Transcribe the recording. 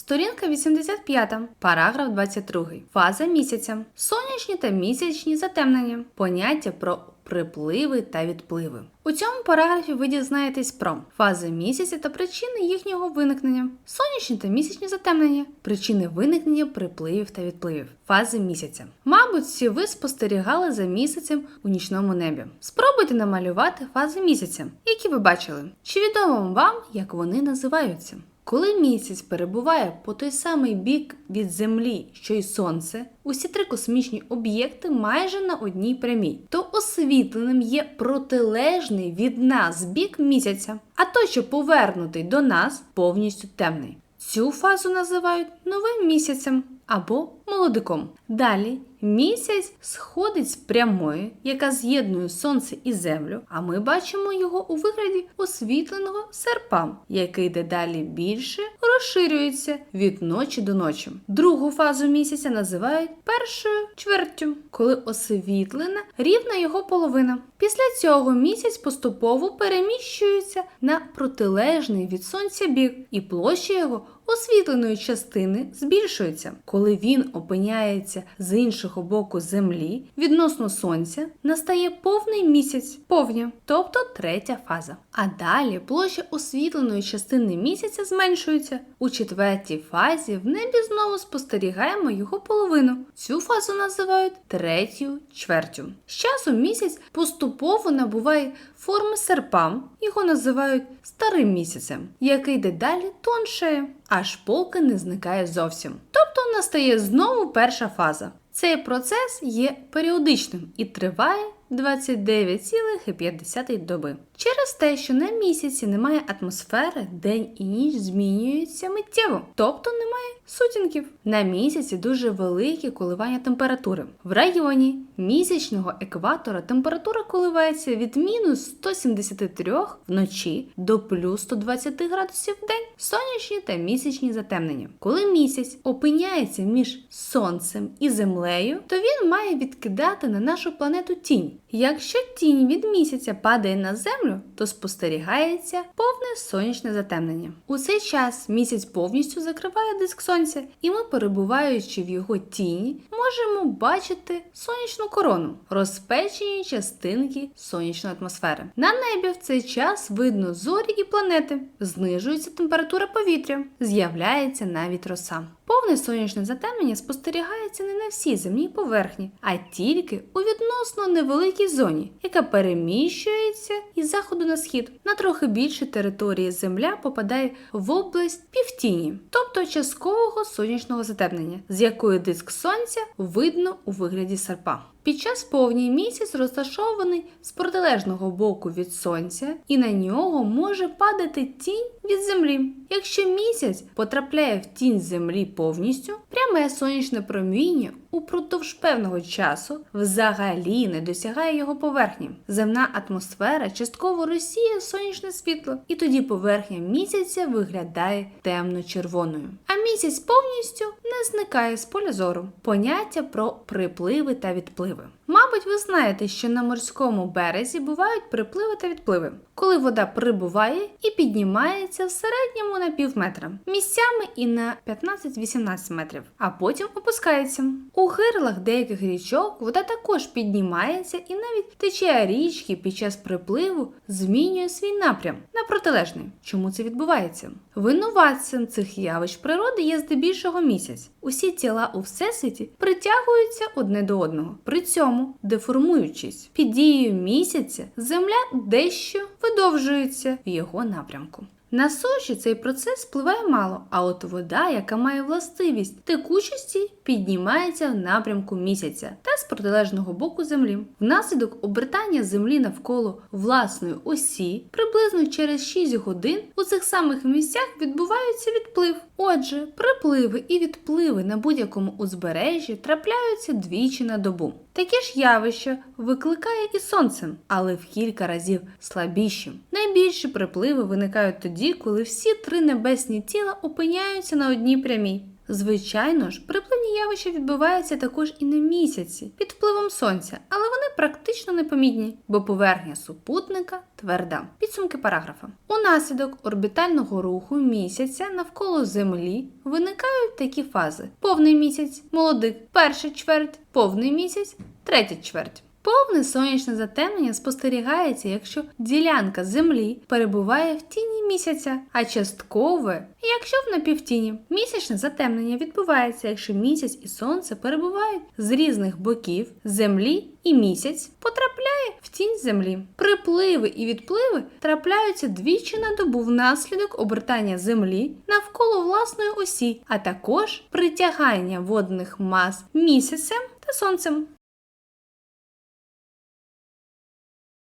Сторінка 85, параграф 22. Фаза місяця. Сонячні та місячні затемнення. Поняття про припливи та відпливи. У цьому параграфі ви дізнаєтесь про фази місяця та причини їхнього виникнення, сонячні та місячні затемнення, причини виникнення припливів та відпливів, фази місяця. Мабуть, всі ви спостерігали за місяцем у нічному небі. Спробуйте намалювати фази місяця, які ви бачили. Чи відомо вам, як вони називаються? Коли місяць перебуває по той самий бік від Землі, що й Сонце, усі три космічні об'єкти майже на одній прямій, то освітленим є протилежний від нас бік місяця, а той, що повернутий до нас, повністю темний. Цю фазу називають новим місяцем або молодиком. Далі місяць сходить з прямої, яка з'єднує сонце і землю, а ми бачимо його у вигляді освітленого серпа, який дедалі більше розширюється від ночі до ночі. Другу фазу місяця називають першою чвертю, коли освітлена рівна його половина. Після цього місяць поступово переміщується на протилежний від сонця бік, і площа його освітленої частини збільшується. Коли він опиняється з іншого боку землі відносно сонця, настає повний місяць, повня, тобто третя фаза. А далі площа освітленої частини місяця зменшується. У четвертій фазі в небі знову спостерігаємо його половину. Цю фазу називають третю чвертю. З часом місяць поступово набуває форми серпа, його називають старим місяцем, який дедалі тоншає, аж поки не зникає зовсім. Тобто настає знову перша фаза. Цей процес є періодичним і триває 29,5 доби. Через те, що на місяці немає атмосфери, день і ніч змінюються миттєво, тобто немає сутінків. На місяці дуже великі коливання температури. В районі місячного екватора температура коливається від мінус 173 вночі до плюс 120 градусів в день. Сонячні та місячні затемнення. Коли місяць опиняється між сонцем і землею, то він має відкидати на нашу планету тінь. Якщо тінь від місяця падає на землю, то спостерігається повне сонячне затемнення. У цей час місяць повністю закриває диск сонця, і ми, перебуваючи в його тіні, можемо бачити сонячну корону, розпечені частинки сонячної атмосфери. На небі в цей час видно зорі і планети, знижується температура повітря, з'являється навіть роса. Повне сонячне затемнення спостерігається не на всій земній поверхні, а тільки у відносно невеликій зоні, яка переміщується із заходу на схід. На трохи більше території Земля попадає в область півтіні, тобто часткового сонячного затемнення, з якої диск сонця видно у вигляді серпа. Під час повній місяць розташований з протилежного боку від сонця, і на нього може падати тінь від землі. Якщо місяць потрапляє в тінь землі повністю, пряме сонячне проміння упродовж певного часу взагалі не досягає його поверхні. Земна атмосфера частково розсіє сонячне світло, і тоді поверхня місяця виглядає темно-червоною. А місяць повністю не зникає з поля зору. Поняття про припливи та відпливи. Мабуть, ви знаєте, що на морському березі бувають припливи та відпливи, коли вода прибуває і піднімається в середньому на пів метра, місцями і на 15-18 метрів, а потім опускається. У гирлах деяких річок вода також піднімається і навіть течія річки під час припливу змінює свій напрям на протилежний. Чому це відбувається? Винуватцем цих явищ природи є здебільшого місяць. Усі тіла у всесвіті притягуються одне до одного. При цьому, деформуючись під дією місяця, земля дещо видовжується в його напрямку. На суші цей процес впливає мало, а от вода, яка має властивість текучості, піднімається в напрямку місяця та з протилежного боку землі. Внаслідок обертання землі навколо власної осі приблизно через 6 годин у цих самих місцях відбувається відплив. Отже, припливи і відпливи на будь-якому узбережжі трапляються двічі на добу. Такі ж явища викликає і сонцем, але в кілька разів слабіші. Найбільші припливи виникають тоді, коли всі три небесні тіла опиняються на одній прямій. Звичайно ж, припливні явища відбуваються також і на місяці під впливом сонця, але вони практично непомітні, бо поверхня супутника тверда. Підсумки параграфа. Унаслідок орбітального руху місяця навколо Землі виникають такі фази: повний місяць, молодик, перша чверть, повний місяць, третя чверть. Повне сонячне затемнення спостерігається, якщо ділянка землі перебуває в тіні місяця, а часткове, якщо в напівтіні. Місячне затемнення відбувається, якщо місяць і сонце перебувають з різних боків землі, і місяць потрапляє в тінь землі. Припливи і відпливи трапляються двічі на добу внаслідок обертання землі навколо власної осі, а також притягання водних мас місяцем та сонцем.